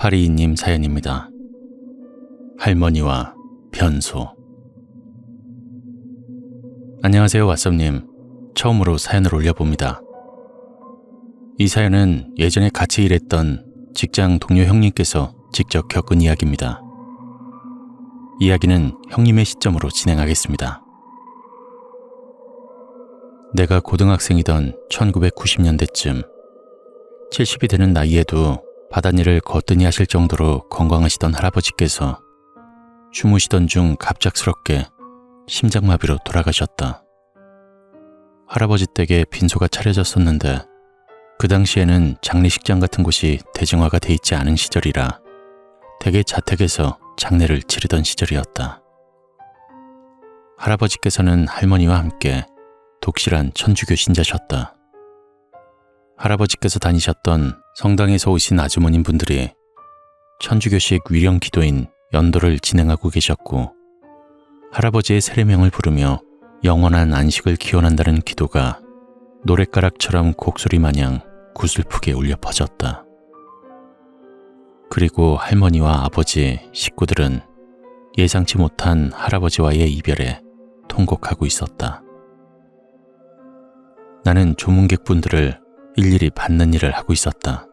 파리이님 사연입니다. 할머니와 변소. 안녕하세요, 왓썸님. 처음으로 사연을 올려봅니다. 이 사연은 예전에 같이 일했던 직장 동료 형님께서 직접 겪은 이야기입니다. 이야기는 형님의 시점으로 진행하겠습니다. 내가 고등학생이던 1990년대쯤 70이 되는 나이에도 바닷일을 거뜬히 하실 정도로 건강하시던 할아버지께서 주무시던 중 갑작스럽게 심장마비로 돌아가셨다. 할아버지 댁에 빈소가 차려졌었는데 그 당시에는 장례식장 같은 곳이 대중화가 돼 있지 않은 시절이라 댁의 자택에서 장례를 치르던 시절이었다. 할아버지께서는 할머니와 함께 독실한 천주교 신자셨다. 할아버지께서 다니셨던 성당에서 오신 아주머님 분들이 천주교식 위령 기도인 연도를 진행하고 계셨고 할아버지의 세례명을 부르며 영원한 안식을 기원한다는 기도가 노랫가락처럼 곡소리 마냥 구슬프게 울려 퍼졌다. 그리고 할머니와 아버지, 식구들은 예상치 못한 할아버지와의 이별에 통곡하고 있었다. 나는 조문객분들을 일일이 받는 일을 하고 있었다.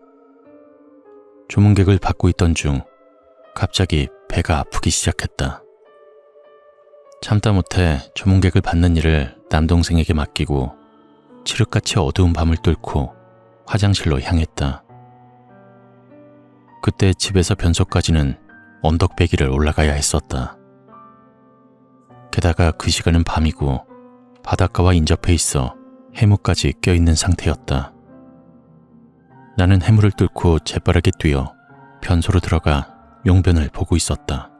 조문객을 받고 있던 중 갑자기 배가 아프기 시작했다. 참다 못해 조문객을 받는 일을 남동생에게 맡기고 칠흑같이 어두운 밤을 뚫고 화장실로 향했다. 그때 집에서 변소까지는 언덕배기를 올라가야 했었다. 게다가 그 시간은 밤이고 바닷가와 인접해 있어 해무까지 껴있는 상태였다. 나는 해무를 뚫고 재빠르게 뛰어 변소로 들어가 용변을 보고 있었다.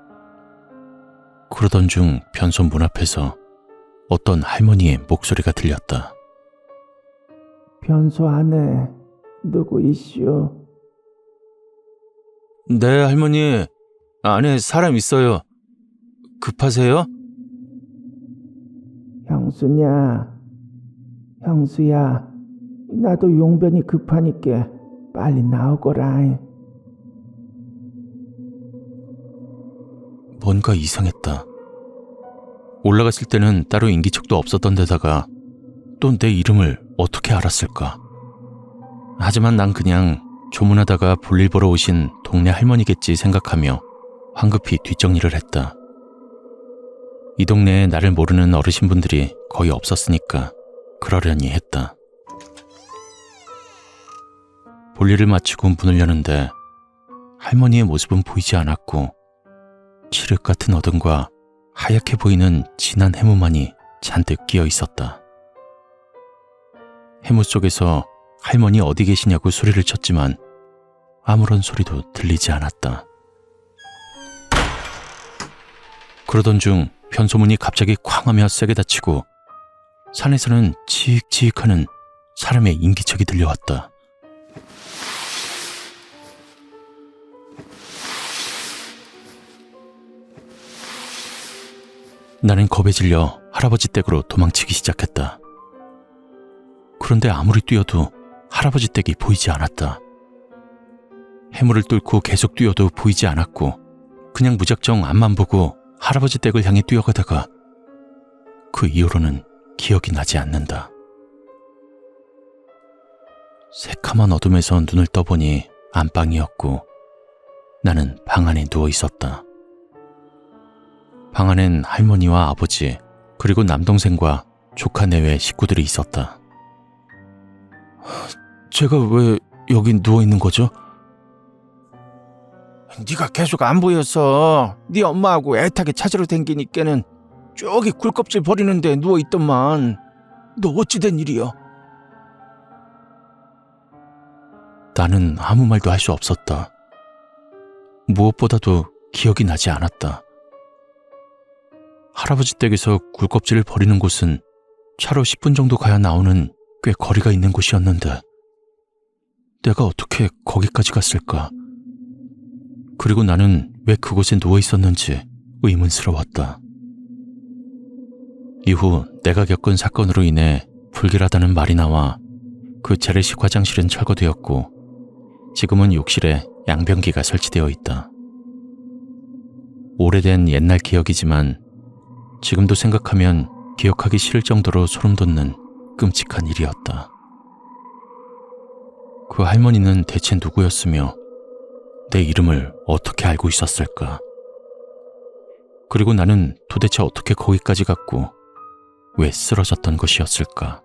그러던 중 변소 문 앞에서 어떤 할머니의 목소리가 들렸다. 변소 안에 누구 있슈? 네, 할머니. 안에 사람 있어요. 급하세요? 형수냐? 형수야, 나도 용변이 급하니까 빨리 나오거라. 뭔가 이상했다. 올라갔을 때는 따로 인기척도 없었던 데다가 또 내 이름을 어떻게 알았을까? 하지만 난 그냥 조문하다가 볼일 보러 오신 동네 할머니겠지 생각하며 황급히 뒷정리를 했다. 이 동네에 나를 모르는 어르신분들이 거의 없었으니까 그러려니 했다. 볼일을 마치고 문을 여는데 할머니의 모습은 보이지 않았고 칠흑 같은 어둠과 하얗게 보이는 진한 해무만이 잔뜩 끼어 있었다. 해무 속에서 할머니 어디 계시냐고 소리를 쳤지만 아무런 소리도 들리지 않았다. 그러던 중 변소문이 갑자기 쾅 하며 세게 닫히고 산에서는 치익치익 하는 사람의 인기척이 들려왔다. 나는 겁에 질려 할아버지 댁으로 도망치기 시작했다. 그런데 아무리 뛰어도 할아버지 댁이 보이지 않았다. 해물을 뚫고 계속 뛰어도 보이지 않았고 그냥 무작정 앞만 보고 할아버지 댁을 향해 뛰어가다가 그 이후로는 기억이 나지 않는다. 새카만 어둠에서 눈을 떠보니 안방이었고 나는 방 안에 누워 있었다. 방 안엔 할머니와 아버지 그리고 남동생과 조카 내외 식구들이 있었다. 제가 왜 여기 누워 있는 거죠? 네가 계속 안 보였어. 네 엄마하고 애타게 찾으러 댕기니까는 저기 굴껍질 버리는데 누워 있더만. 너 어찌 된 일이여? 나는 아무 말도 할 수 없었다. 무엇보다도 기억이 나지 않았다. 할아버지 댁에서 굴껍질을 버리는 곳은 차로 10분 정도 가야 나오는 꽤 거리가 있는 곳이었는데 내가 어떻게 거기까지 갔을까? 그리고 나는 왜 그곳에 누워 있었는지 의문스러웠다. 이후 내가 겪은 사건으로 인해 불길하다는 말이 나와 그 재래식 화장실은 철거되었고 지금은 욕실에 양변기가 설치되어 있다. 오래된 옛날 기억이지만 지금도 생각하면 기억하기 싫을 정도로 소름 돋는 끔찍한 일이었다. 그 할머니는 대체 누구였으며 내 이름을 어떻게 알고 있었을까? 그리고 나는 도대체 어떻게 거기까지 갔고 왜 쓰러졌던 것이었을까?